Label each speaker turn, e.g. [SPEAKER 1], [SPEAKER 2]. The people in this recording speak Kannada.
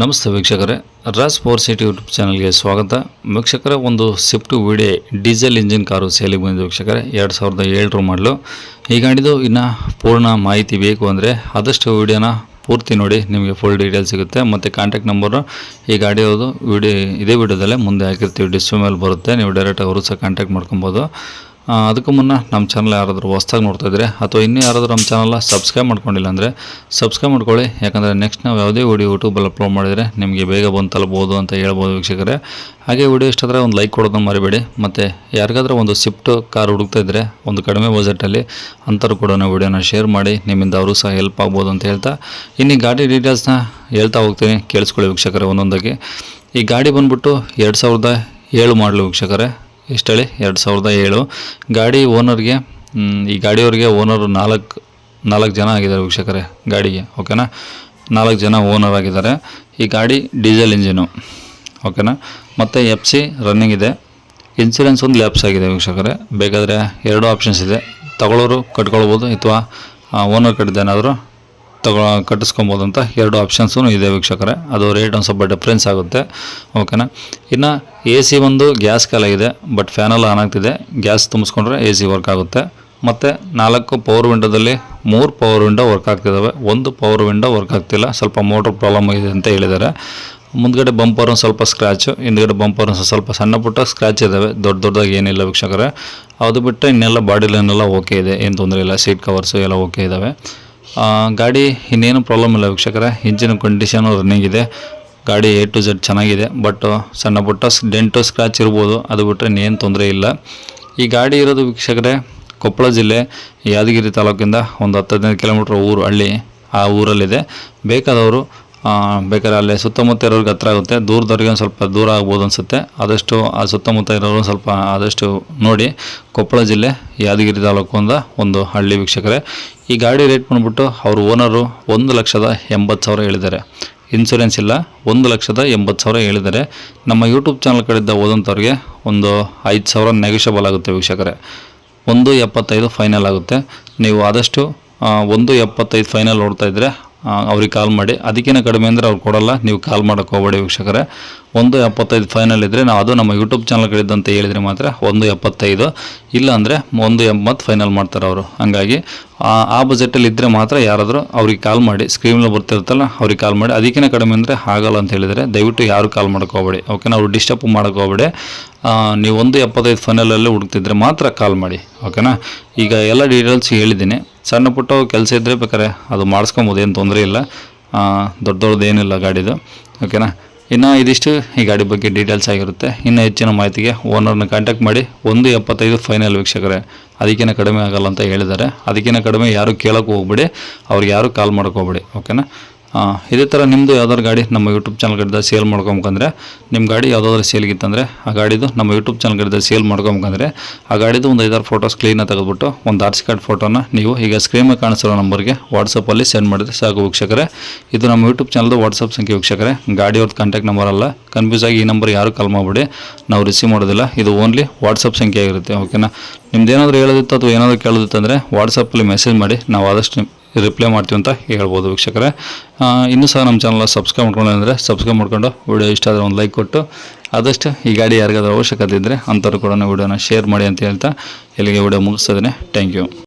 [SPEAKER 1] ನಮಸ್ತೆ ವೀಕ್ಷಕರೇ, ರಾಜ್ ಫೋರ್ ಸಿಟಿ ಯೂಟ್ಯೂಬ್ ಚಾನಲ್ಗೆ ಸ್ವಾಗತ. ವೀಕ್ಷಕರ, ಒಂದು Swift video diesel engine car ಸೇಲಿಗೆ ಬಂದಿದೆ ವೀಕ್ಷಕರೇ, ಎರಡು ಸಾವಿರದ ಏಳರ ಮಾಡಲು. ಈ ಗಾಡಿದು ಇನ್ನು ಪೂರ್ಣ ಮಾಹಿತಿ ಬೇಕು ಅಂದರೆ ಆದಷ್ಟು ವಿಡಿಯೋನ ಪೂರ್ತಿ ನೋಡಿ, ನಿಮಗೆ ಫುಲ್ ಡೀಟೇಲ್ ಸಿಗುತ್ತೆ. ಮತ್ತು ಕಾಂಟ್ಯಾಕ್ಟ್ ನಂಬರು ಈ ಗಾಡಿಯೋದು ವಿಡಿಯೋ ಇದೇ ವಿಡಿಯೋದಲ್ಲೇ ಮುಂದೆ ಹಾಕಿರ್ತೀವಿ. ಡಿಸ್ಪ್ಲೇ ಮೇಲೆ ಬರುತ್ತೆ, ನೀವು ಡೈರೆಕ್ಟಾಗಿ ಅವರು ಸಹ ಕಾಂಟ್ಯಾಕ್ಟ್ ಮಾಡ್ಕೊಬೋದು. ಅದಕ್ಕೂ ಮುನ್ನ ನಮ್ಮ ಚಾನಲ್ ಯಾರಾದರೂ ಹೊಸ್ದಾಗಿ ನೋಡ್ತಾ ಇದ್ದರೆ ಅಥವಾ ಇನ್ನೂ ಯಾರಾದರೂ ನಮ್ಮ ಚಾನಲ್ನ ಸಬ್ಸ್ಕ್ರೈಬ್ ಮಾಡ್ಕೊಂಡಿಲ್ಲ ಅಂದರೆ ಸಬ್ಸ್ಕ್ರೈಬ್ ಮಾಡ್ಕೊಳ್ಳಿ. ಯಾಕಂದರೆ ನೆಕ್ಸ್ಟ್ ನಾವು ಯಾವುದೇ ವಿಡಿಯೋ ಯೂಟ್ಯೂಬಲ್ಲಿ ಅಪ್ಲೋಡ್ ಮಾಡಿದರೆ ನಿಮಗೆ ಬೇಗ ಬಂದು ತಲುಪಬಹುದು ಅಂತ ಹೇಳ್ಬೋದು ವೀಕ್ಷಕರೇ. ಹಾಗೆ ವಿಡಿಯೋ ಇಷ್ಟಾದರೆ ಒಂದು ಲೈಕ್ ಕೊಡೋದನ್ನ ಮರಿಬೇಡಿ. ಮತ್ತು ಯಾರಿಗಾದ್ರೂ ಒಂದು ಸ್ವಿಫ್ಟ್ ಕಾರ್ ಹುಡುಕ್ತಾ ಒಂದು ಕಡಿಮೆ ಬಜೆಟಲ್ಲಿ ಅಂಥವ್ರು ಕೂಡ ನಾವು ವಿಡಿಯೋನ ಶೇರ್ ಮಾಡಿ ನಿಮ್ಮಿಂದ ಅವರು ಸಹ ಹೆಲ್ಪ್ ಆಗ್ಬೋದು ಅಂತ ಹೇಳ್ತಾ. ಇನ್ನು ಗಾಡಿ ಡೀಟೇಲ್ಸ್ನ ಹೇಳ್ತಾ ಹೋಗ್ತೀನಿ. ಕೇಳಿಸ್ಕೊಳ್ಳಿ ವೀಕ್ಷಕರೇ ಒಂದೊಂದಾಗಿ. ಈ ಗಾಡಿ ಬಂದ್ಬಿಟ್ಟು ಎರಡು ಸಾವಿರದ ಏಳು ಮಾಡಲು ವೀಕ್ಷಕರೇ. ಎಷ್ಟು ಹೇಳಿ ಎರಡು ಸಾವಿರದ ಏಳು. ಗಾಡಿ ಓನರ್ಗೆ ಈ ಗಾಡಿಯವ್ರಿಗೆ ಓನರು ನಾಲ್ಕು ನಾಲ್ಕು ಜನ ಆಗಿದ್ದಾರೆ ವೀಕ್ಷಕರೇ ಗಾಡಿಗೆ, ಓಕೆನಾ? ನಾಲ್ಕು ಜನ ಓನರ್ ಆಗಿದ್ದಾರೆ. ಈ ಗಾಡಿ ಡೀಸೆಲ್ ಇಂಜಿನು, ಓಕೆನಾ? ಮತ್ತು ಎಫ್ ಸಿ ರನ್ನಿಂಗ್ ಇದೆ. ಇನ್ಸೂರೆನ್ಸ್ ಒಂದು ಲ್ಯಾಪ್ಸ್ ಆಗಿದೆ ವೀಕ್ಷಕರೇ. ಬೇಕಾದರೆ ಎರಡು ಆಪ್ಷನ್ಸ್ ಇದೆ. ತಗೊಳ್ಳೋರು ಕಟ್ಕೊಳ್ಬೋದು, ಅಥವಾ ಓನರ್ ಕಟ್ಟಿದ್ದೇನಾದರೂ ತಗೊ ಕಟ್ಟಿಸ್ಕೊಬೋದು ಅಂತ ಎರಡು ಆಪ್ಷನ್ಸೂ ಇದೆ ವೀಕ್ಷಕರೇ. ಅದು ರೇಟ್ ಒಂದು ಸ್ವಲ್ಪ ಡಿಫ್ರೆನ್ಸ್ ಆಗುತ್ತೆ. ಓಕೆನಾ ಇನ್ನು ಎ ಸಿ ಒಂದು ಗ್ಯಾಸ್ ಕಾಲಾಗಿದೆ ಬಟ್ ಫ್ಯಾನೆಲ್ಲ ಆನ್ ಆಗ್ತಿದೆ. ಗ್ಯಾಸ್ ತುಂಬಿಸ್ಕೊಂಡ್ರೆ ಎ ಸಿ ವರ್ಕ್ ಆಗುತ್ತೆ. ಮತ್ತು ನಾಲ್ಕು ಪವರ್ ವಿಂಡೋದಲ್ಲಿ ಮೂರು ಪವರ್ ವಿಂಡೋ ವರ್ಕ್ ಆಗ್ತಿದ್ದಾವೆ ಒಂದು ಪವರ್ ವಿಂಡೋ ವರ್ಕ್ ಆಗ್ತಿಲ್ಲ. ಸ್ವಲ್ಪ ಮೋಟ್ರ್ ಪ್ರಾಬ್ಲಮ್ ಇದೆ ಅಂತ ಹೇಳಿದ್ದಾರೆ ಮುಂದ್ಗಡೆ ಬಂಪರ್ ಒಂದು ಸ್ವಲ್ಪ ಸ್ಕ್ರ್ಯಾಚು ಹಿಂದ್ಗಡೆ ಬಂಪರ್ ಸ್ವಲ್ಪ ಸಣ್ಣ ಪುಟ್ಟ ಸ್ಕ್ರ್ಯಾಚ್ ಇದ್ದಾವೆ ದೊಡ್ಡ ದೊಡ್ಡದಾಗಿ ಏನಿಲ್ಲ ವೀಕ್ಷಕರೇ. ಅದು ಬಿಟ್ಟರೆ ಇನ್ನೆಲ್ಲ ಬಾಡಿ ಲೈನೆಲ್ಲ ಓಕೆ ಇದೆ. ಏನು ತೊಂದರೆ ಇಲ್ಲ. ಸೀಟ್ ಕವರ್ಸು ಎಲ್ಲ ಓಕೆ ಇದ್ದಾವೆ ಗಾಡಿ ಇನ್ನೇನು ಪ್ರಾಬ್ಲಮ್ ಇಲ್ಲ ವೀಕ್ಷಕರ. ಇಂಜಿನ್ ಕಂಡೀಷನು ರನ್ನಿಂಗ್ ಇದೆ. ಗಾಡಿ ಎ ಟು ಝಡ್ ಚೆನ್ನಾಗಿದೆ. ಬಟ್ ಸಣ್ಣ ಪುಟ್ಟ ಡೆಂಟು ಸ್ಕ್ರ್ಯಾಚ್ ಇರ್ಬೋದು. ಅದು ಬಿಟ್ಟರೆ ಇನ್ನೇನು ತೊಂದರೆ ಇಲ್ಲ. ಈ ಗಾಡಿ ಇರೋದು ವೀಕ್ಷಕರೇ, ಕೊಪ್ಪಳ ಜಿಲ್ಲೆ, ಯಾದಗಿರಿ ತಾಲೂಕಿಂದ ಒಂದು ಹತ್ತು ಹದಿನೈದು ಕಿಲೋಮೀಟ್ರ್ ಊರು ಹಳ್ಳಿ ಆ ಊರಲ್ಲಿದೆ. ಬೇಕಾದವರು ಬೇಕಾದ್ರೆ ಅಲ್ಲೇ ಸುತ್ತಮುತ್ತ ಇರೋರಿಗೆ ಹತ್ರ ಆಗುತ್ತೆ. ದೂರದವ್ರಿಗೆ ಒಂದು ಸ್ವಲ್ಪ ದೂರ ಆಗ್ಬೋದು ಅನಿಸುತ್ತೆ. ಆದಷ್ಟು ಆ ಸುತ್ತಮುತ್ತ ಇರೋರು ಸ್ವಲ್ಪ ಆದಷ್ಟು ನೋಡಿ. ಕೊಪ್ಪಳ ಜಿಲ್ಲೆ, ಯಾದಗಿರಿ ತಾಲೂಕು ಅಂದ ಒಂದು ಹಳ್ಳಿ ವೀಕ್ಷಕರೇ. ಈ ಗಾಡಿ ರೇಟ್ ಬಂದುಬಿಟ್ಟು ಅವ್ರ ಓನರು ಒಂದು ಲಕ್ಷದ ಎಂಬತ್ತು ಸಾವಿರ ಹೇಳಿದ್ದಾರೆ. ಇನ್ಸೂರೆನ್ಸ್ ಇಲ್ಲ, ಒಂದು ಲಕ್ಷದ ಎಂಬತ್ತು ಸಾವಿರ ಹೇಳಿದ್ದಾರೆ. ನಮ್ಮ ಯೂಟ್ಯೂಬ್ ಚಾನಲ್ ಕಡೆಯಿಂದ ಓದಂಥವ್ರಿಗೆ ಒಂದು ಐದು ಸಾವಿರ ನೆಗೆಷಬಲ್ ಆಗುತ್ತೆ ವೀಕ್ಷಕರೇ. ಒಂದು ಎಪ್ಪತ್ತೈದು ಫೈನಲ್ ಆಗುತ್ತೆ. ನೀವು ಆದಷ್ಟು ಒಂದು ಎಪ್ಪತ್ತೈದು ಫೈನಲ್ ನೋಡ್ತಾ ಇದ್ದರೆ ಅವ್ರಿಗೆ ಕಾಲ್ ಮಾಡಿ. ಅದಕ್ಕಿಂತ ಕಡಿಮೆ ಅಂದರೆ ಅವ್ರು ಕೊಡಲ್ಲ. ನೀವು ಕಾಲ್ ಮಾಡೋಕ್ಕೆ ಹೋಗಬೇಡಿ ವೀಕ್ಷಕರೇ. ಒಂದು ಎಪ್ಪತ್ತೈದು ಫೈನಲ್ ಇದ್ದರೆ ನಾವು ಅದು ನಮ್ಮ ಯೂಟ್ಯೂಬ್ ಚಾನಲ್ ಕಡೆದಂತ ಹೇಳಿದರೆ ಮಾತ್ರ ಒಂದು ಎಪ್ಪತ್ತೈದು. ಇಲ್ಲಾಂದರೆ ಒಂದು ಎಂಬತ್ತು ಫೈನಲ್ ಮಾಡ್ತಾರೆ ಅವರು. ಹಂಗಾಗಿ ಆ- ಬಜೆಟಲ್ಲಿ ಇದ್ದರೆ ಮಾತ್ರ ಯಾರಾದರೂ ಅವ್ರಿಗೆ ಕಾಲ್ ಮಾಡಿ ಸ್ಕ್ರೀನಲ್ಲಿ ಬರ್ತಿರ್ತಲ್ಲ ಅವ್ರಿಗೆ ಕಾಲ್ ಮಾಡಿ. ಅದಕ್ಕಿಂತ ಕಡಿಮೆ ಅಂದರೆ ಆಗಲ್ಲ ಅಂತ ಹೇಳಿದರೆ ದಯವಿಟ್ಟು ಯಾರು ಕಾಲ್ ಮಾಡ್ಕೋಬೇಡಿ. ಹೋಗಬೇಡಿ ಓಕೆನಾ ಅವ್ರು ಡಿಸ್ಟರ್ಬ್ ಮಾಡ್ಕೋಬೇಡಿ ನೀವು ಒಂದು ಎಪ್ಪತ್ತೈದು ಫೈನಲಲ್ಲಿ ಹುಡುಕ್ತಿದ್ರೆ ಮಾತ್ರ ಕಾಲ್ ಮಾಡಿ. ಓಕೆನಾ ಈಗ ಎಲ್ಲ ಡೀಟೇಲ್ಸ್ ಹೇಳಿದ್ದೀನಿ. ಸಣ್ಣ ಪುಟ್ಟ ಕೆಲಸ ಇದ್ದರೆ ಬೇಕಾರೆ ಅದು ಮಾಡಿಸ್ಕೊಬೋದು, ಏನು ತೊಂದರೆ ಇಲ್ಲ. ದೊಡ್ಡ ದೊಡ್ಡದೇನಿಲ್ಲ ಗಾಡಿದು. ಓಕೆನಾ ಇನ್ನು ಇದಿಷ್ಟು ಈ ಗಾಡಿ ಬಗ್ಗೆ ಡೀಟೇಲ್ಸ್ ಆಗಿರುತ್ತೆ. ಇನ್ನು ಹೆಚ್ಚಿನ ಮಾಹಿತಿಗೆ ಓನರ್ನ ಕಾಂಟ್ಯಾಕ್ಟ್ ಮಾಡಿ ಒಂದು ಎಪ್ಪತ್ತೈದು ಫೈನಲ್ ವೀಕ್ಷಕರೇ. ಅದಕ್ಕಿಂತ ಕಡಿಮೆ ಆಗಲ್ಲ ಅಂತ ಹೇಳಿದ್ದಾರೆ. ಅದಕ್ಕಿಂತ ಕಡಿಮೆ ಯಾರು ಕೇಳೋಕೆ ಹೋಗ್ಬೇಡಿ. ಅವ್ರಿಗೆ ಯಾರು ಕಾಲ್ ಮಾಡೋಕೆ ಓಕೆನಾ ಇದೇ ಥರ ನಿಮ್ಮದು ಯಾವ್ದಾದ್ರು ಗಾಡಿ ನಮ್ಮ ಯೂಟ್ಯೂಬ್ ಚಾನಲ್ ಸೇಲ್ ಮಾಡ್ಕೊಬೇಕಂದ್ರೆ ನಿಮ್ಮ ಗಾಡಿ ಯಾವುದಾದ್ರೂ ಸೇಲ್ಗಿತ್ತಂದರೆ ಆ ಗಾಡಿದು ನಮ್ಮ ಯೂಟ್ಯೂಬ್ ಚಾನಲ್ ಸೇಲ್ ಮಾಡ್ಕೊಬೇಕಂದ್ರೆ, ಆ ಗಾಡಿದು ಒಂದು ಐದಾರು ಫೋಟೋಸ್ ಕ್ಲೀನಾಗಿ ತೆಗೆದುಬಿಟ್ಟು, ಒಂದು ಆರ್ ಸಿ ಕಾರ್ಡ್ ಫೋಟೋನ ನೀವು ಈಗ ಸ್ಕ್ರೀನ್ ಕಾಣಿಸಿರೋ ನಂಬರ್ಗೆ ವಾಟ್ಸಪ್ಪಲ್ಲಿ ಸೆಂಡ್ ಮಾಡಿದ್ರೆ ಸಾಕು ವೀಕ್ಷಕರೇ. ಇದು ನಮ್ಮ ಯೂಟ್ಯೂಬ್ ಚಾನಲ್ದು ವಾಟ್ಸಪ್ ಸಂಖ್ಯೆ ವೀಕ್ಷಕರೇ. ಗಾಡಿಯವ್ರದ್ದು ಕಾಂಟ್ಯಾಕ್ಟ್ ನಂಬರ್ ಅಲ್ಲ. ಕನ್ಫ್ಯೂಸ್ ಆಗಿ ಈ ನಂಬರ್ ಯಾರು ಕಾಲ್ ಮಾಡಿಬಿಡಿ. ನಾವು ರಿಸೀವ್ ಮಾಡೋದಿಲ್ಲ. ಇದು ಓನ್ಲಿ ವಾಟ್ಸಪ್ ಸಂಖ್ಯೆ ಆಗಿರುತ್ತೆ ಓಕೆನಾ ನಿಮ್ದು ಏನಾದರೂ ಹೇಳೋದಿತ್ತು ಅಥವಾ ಏನಾದರೂ ಕೇಳೋದಿತ್ತು ಅಂದರೆ ವಾಟ್ಸಪ್ಪಲ್ಲಿ ಮೆಸೇಜ್ ಮಾಡಿ. ನಾವು ಆದಷ್ಟು ರಿಪ್ಲೈ ಮಾಡ್ತೀವಿ ಅಂತ ಹೇಳ್ಬೋದು ವೀಕ್ಷಕರೇ. ಇನ್ನೂ ಸಹ ನಮ್ಮ ಚಾನಲ್ ಸಬ್ಸ್ಕ್ರೈಬ್ ಮಾಡ್ಕೊಂಡ್ರೆ ಸಬ್ಸ್ಕ್ರೈಬ್ ಮಾಡ್ಕೊಂಡು ವಿಡಿಯೋ ಇಷ್ಟ ಆದರೆ ಒಂದು ಲೈಕ್ ಕೊಟ್ಟು, ಆದಷ್ಟು ಈ ಗಾಡಿ ಯಾರಿಗಾದ್ರೂ ಅವಶ್ಯಕತೆ ಇದ್ದರೆ ಅಂಥವ್ರು ಕೂಡ ವಿಡಿಯೋನ ಶೇರ್ ಮಾಡಿ ಅಂತ ಹೇಳ್ತಾ ಇಲ್ಲಿಗೆ ವಿಡಿಯೋ ಮುಗಿಸ್ತಿದ್ದೀನಿ ಥ್ಯಾಂಕ್ ಯು